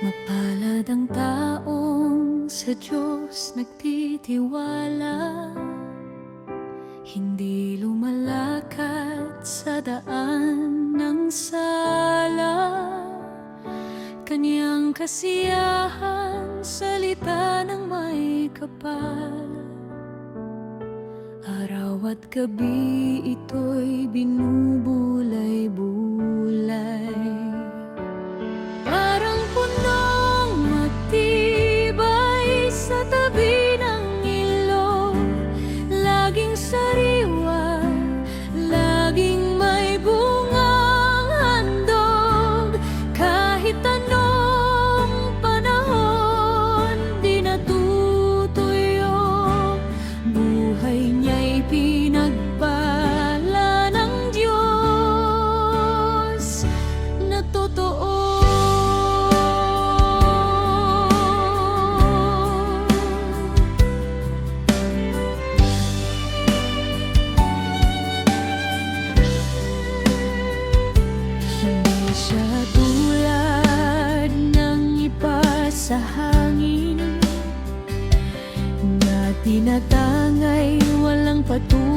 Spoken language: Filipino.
Mapalad ang taong sa Diyos nagtitiwala. Hindi lumalakad sa daan ng sala. Kanyang kasiyahan, salita ng may kapal. Araw at gabi ito'y binubulay-bulay pas tout.